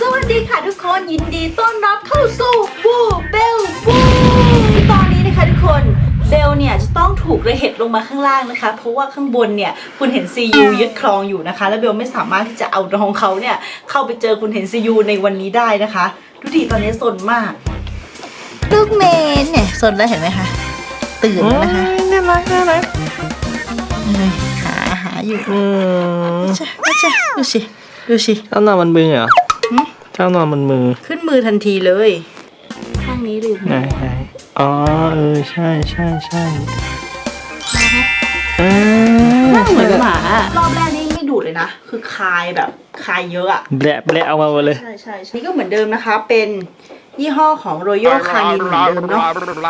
สวัสดีค่ะทุกคนยินดีต้อนรับเข้าสู่บูเบลบูตอนนี้นะคะทุกคนเบลเนี่ยจะต้องถูกระเหตุลงมาข้างล่างนะคะ เพราะว่าข้างบนเนี่ยคุณเห็นซียูยึดครองอยู่นะคะ แล้วเบลไม่สามารถที่จะเอาน้องเขาเนี่ยเข้าไปเจอคุณเห็นซียูในวันนี้ได้นะคะดูดิตอนนี้สนมาก ลูกเมนเนี่ยสนแล้วเห็นไหมคะตื่นแล้วนะคะ น่ารักน่ารักเอ้ยหาหาอยู่อืมใช่ใช่ดูสิดูสิเจ้านอนมันมือเหรอหึ เจ้านอนมันมือขึ้นมือทันทีเลย ข้างนี้ลืมไหนไหนอ๋อเออใช่ใช่ใช่เออหน้าเหมือนหมารอบแรกนี่ไม่ดูดเลยนะ คือคายแบบคายเยอะอะแบะแบะเอามาหมดเลย ใช่ใช่ใช่นี่ก็เหมือนเดิมนะคะ เป็นยี่ห้อของ Royal Canin เหมือนเดิมเนา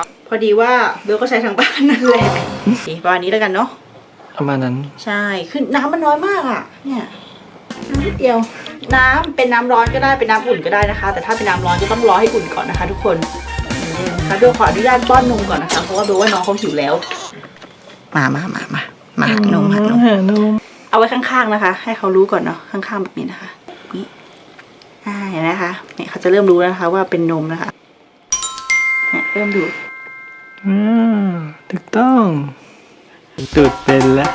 ะพอดีว่าเบลก็ใช้ทางบ้านนั่นแหละนี่ประมาณนี้แล้วกันเนาะประมาณนั้น ใช่คือน้ำมันน้อยมากอะเนี่ยน้ำนิดเดียว น้ำเป็นน้ำร้อนก็ได้เป็นน้ำอุ่นก็ได้นะคะ แต่ถ้าเป็นน้ำร้อนก็ต้องรอให้อุ่นก่อนนะคะ ทุกคนนี่นะคะเบลขออนุญาตป้อนนมก่อนนะคะ เพราะว่าเบลว่าน้องเขาหิวแล้ว มามามามามาหานมหานมหานม เอาไว้ข้างๆนะคะ ให้เขารู้ก่อนเนาะข้างๆแบบนี้นะคะนี่อ่าเห็นไหมคะเนี่ยเขาจะเริ่มรู้แล้วนะคะ ว่าเป็นนมนะคะเนี่ยเริ่มดูดอ่าถูกต้องตูดเป็นแล้ว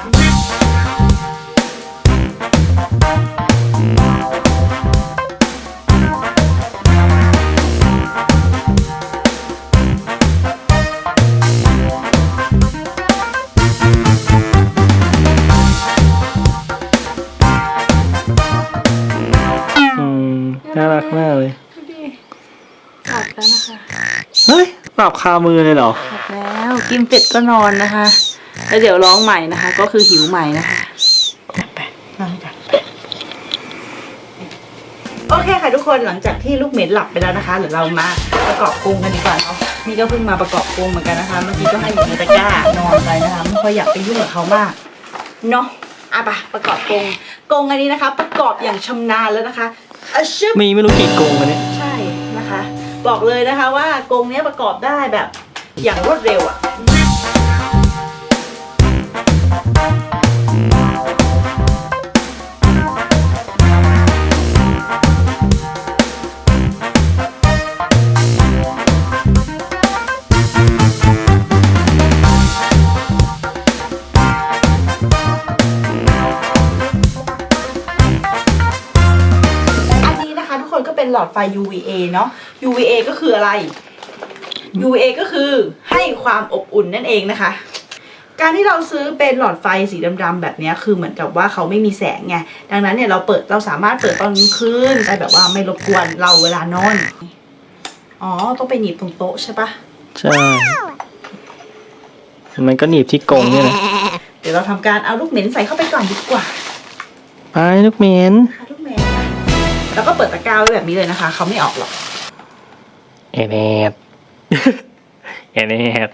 รักมากเลยดูดิหลับแล้วนะคะเฮ้ยปรับคามือเลยเหรอหลับแล้วกินเสร็จก็นอนนะคะ แล้วเดี๋ยวร้องใหม่นะคะ ก็คือหิวใหม่นะคะไปนอนกันโอเคค่ะทุกคนหลังจากที่ลูกเหม็นหลับไปแล้วนะคะเดี๋ยวเรามาประกอบกรงกันดีกว่าเนาะนี่ก็เพิ่งมาประกอบกรงเหมือนกันนะคะเมื่อกี้ก็ให้อยู่ในตะกร้านอนไปนะคะไม่ค่อยอยากไปยุ่งกับเขามากเนาะอะไปประกอบกรงกรงอันนี้นะคะ ประกอบอย่างชำนาญแล้วนะคะ อะชึบมีไม่รู้กี่กรงอันนี้ใช่นะคะ บอกเลยนะคะว่ากรงเนี้ยประกอบได้แบบอย่างรวดเร็วอะ่ เป็นหลอดไฟ UVA เนาะ UVA ก็คืออะไร UVA ก็คือให้ความอบอุ่นนั่นเองนะคะ การที่เราซื้อเป็นหลอดไฟสีดำๆแบบเนี้ยคือเหมือนกับว่าเขาไม่มีแสงไง ดังนั้นเนี่ยเราเปิดเราสามารถเปิดตอนกลางคืนได้แบบว่าไม่รบกวนเราเวลานอน อ๋อ ต้องไปหนีบตรงโต๊ะใช่ปะใช่ มันก็หนีบที่กรงเนี่ยแหละ เดี๋ยวเราทำการเอาลูกเหม็นใส่เข้าไปก่อนดีกว่า ไปลูกเหมนค่ะลูกเหม็น แล้วก็เปิดตะกร้าไว้แบบนี้เลยนะคะ เขาไม่ออกหรอก เอเนดเอเนด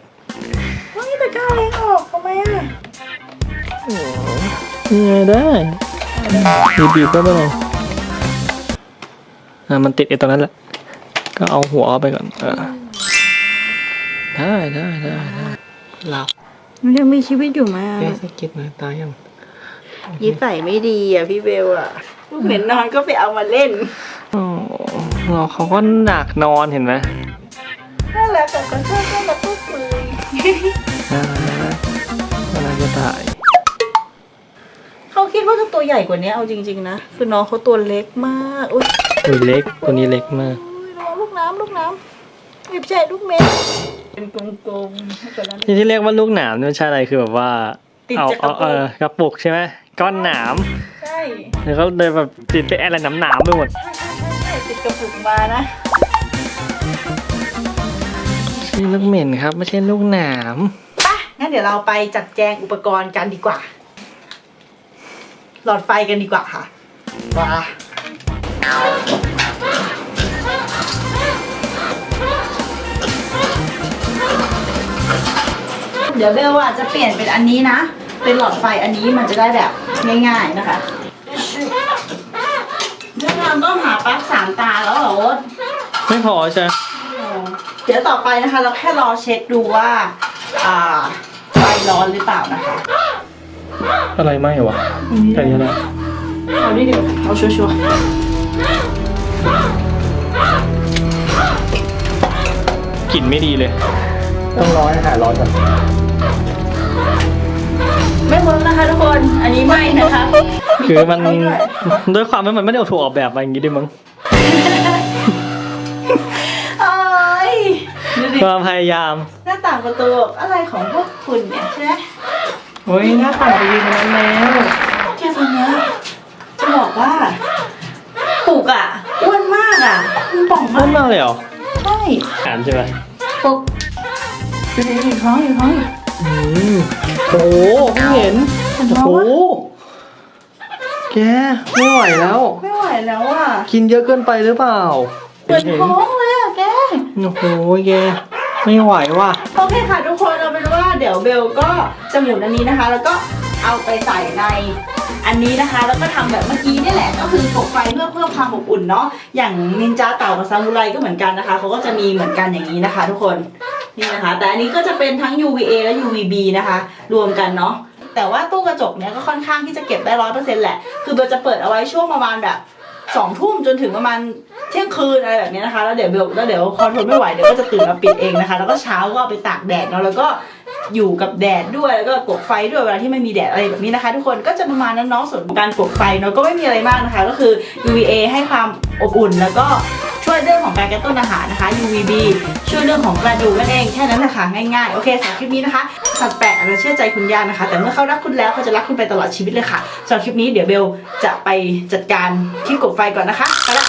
เฮ้ยตะกร้าเล็กออกทำไมอะนี่ไงได้บีบบีบก็ไม่เป็นไรอ่ามันติดไอ้ตรงนั้นแหละ ก็เอาหัวออกไปก่อนอ่าได้ได้ได้ได้หลับมันยังมีชีวิตอยู่ไหมอะเอ๊ะสะกิดหน่อยตายยังนิสัยไม่ดีอะพี่เบลอะ ลูกเหม็นนอนก็ไปเอามาเล่นอ๋อเขาก็หนักนอนเห็นไหมน่ารักแต่ก็ชอบน่ารักทุกเลยน่ารักน่ารักจะตายเขาคิดว่าจะตัวใหญ่กว่านี้เอาจริง ๆ นะ คือน้องเขาตัวเล็กมากอุ้ยตัวเล็กตัวนี้เล็กมากอุ้ยระวังลูกน้ำลูกน้ำไม่ใช่ลูกเหม็นเป็นกลมๆให้กว่านั้นที่ที่เรียกว่าลูกหนามนี่ไม่ใช่อะไรคือแบบว่าติดเอาจากกระเอาปุกเออกระปุกใช่ไหมก้อนหนาม ใช่แล้วก็เลยแบบติดไปอะไรหนามหนามๆไปหมดใช่ใช่ใช่ติดกระปุกมานะใช่ลูกเหม็นครับ ไม่ใช่ลูกหนาม ไปงั้นเดี๋ยวเราไปจัดแจงอุปกรณ์กันดีกว่า หลอดไฟกันดีกว่าค่ะว้าเดี๋ยวเบลอะจะเปลี่ยนเป็นอันนี้นะ เป็นหลอดไฟอันนี้มันจะได้แบบง่าย ๆนะคะ ทำต้องหาปลั๊กสามตาแล้วเหรออ๊ไม่พอใช่เดี๋ยวต่อไปนะคะ เราแค่รอเช็คดูว่า อ่าไฟร้อนหรือเปล่านะคะอะไรไหมวะแค่นี้แะเอาดิเดี๋ยวเอาชัวชัวกลิ่นไม่ดีเลย ต้องร้อนหาร้อนก่อนไม่เวิร์กนะคะทุกคน อันนี้ไม่นะคะ คือมันไม่ด้วยด้วยความที่มันไม่ได้ถูกออกแบบมาอย่างนี้ด้วยมั้งเอ้ยดูดิความพยายามหน้าต่างประตูอะไรของพวกคุณเนี่ยใช่ไหมโอ้ยหน้าต่างไปยืนตรงนั้นแล้วแค่ตรงเนี้ยจะบอกว่าปลูกอะอ้วนมากอะมันป่องต้มานกมากเลยเหรอใช่อ่านใช่ไหมปลูกดูดิอีกท้องอีกท้องอีกอืมโอ้โหเพิ่งเห็นเห็นโอ้ท้องโหวะ แกไม่ไหวแล้ว ไม่ไหวแล้วอะกินเยอะเกินไปหรือเปล่าเปิดท้องเลยอะแกโอ้โหแกไม่ไหวว่ะโอเคค่ะทุกคนเอาเป็นว่าเดี๋ยวเบลก็จะหมุนอันนี้นะคะ แล้วก็เอาไปใส่ในอันนี้นะคะ แล้วก็ทำแบบเมื่อกี้นี่แหละก็คือกบไฟเพื่อเพิ่มความอบอุ่นเนาะอย่างนินจาเต่ากับซามูไรก็เหมือนกันนะคะเขาก็จะมีเหมือนกันอย่างนี้นะคะ ทุกคนนี่นะคะ แต่อันนี้ก็จะเป็นทั้ง UVA และ UVB นะคะ รวมกันเนาะ แต่ว่าตู้กระจกเนี้ยก็ค่อนข้างที่จะเก็บได้ร้อยเปอร์เซ็นต์แหละ คือเบลจะเปิดเอาไว้ช่วงประมาณแบบสองทุ่มจนถึงประมาณเที่ยงคืนอะไรแบบนี้นะคะ แล้วเดี๋ยวเบลแล้วเดี๋ยวคอนโทรลไม่ไหวเดี๋ยวก็จะตื่นมาปิดเองนะคะ แล้วก็เช้าก็เอาไปตากแดดเนาะแล้วก็ อยู่กับแดดด้วยแล้วก็กดไฟด้วยเวลาที่ไม่มีแดดอะไรแบบนี้นะคะ ทุกคนก็จะประมาณนั้นเนาะส่วนการกดไฟเนาะก็ไม่มีอะไรมากนะคะ ก็คือ UVA ให้ความอบอุ่นแล้วก็ช่วยเรื่องของการกระตุ้นอาหารนะคะ UVB ช่วยเรื่องของกระดูกนั่นเองแค่นั้นนะคะง่ายๆ โอเคสำหรับคลิปนี้นะคะสัตว์แปลกอาจจะเชื่อใจคุณยานะคะ แต่เมื่อเขารักคุณแล้วเขาจะรักคุณไปตลอดชีวิตเลยค่ะสำหรับคลิปนี้เดี๋ยวเบลจะไปจัดการที่กดไฟก่อนนะคะไปละ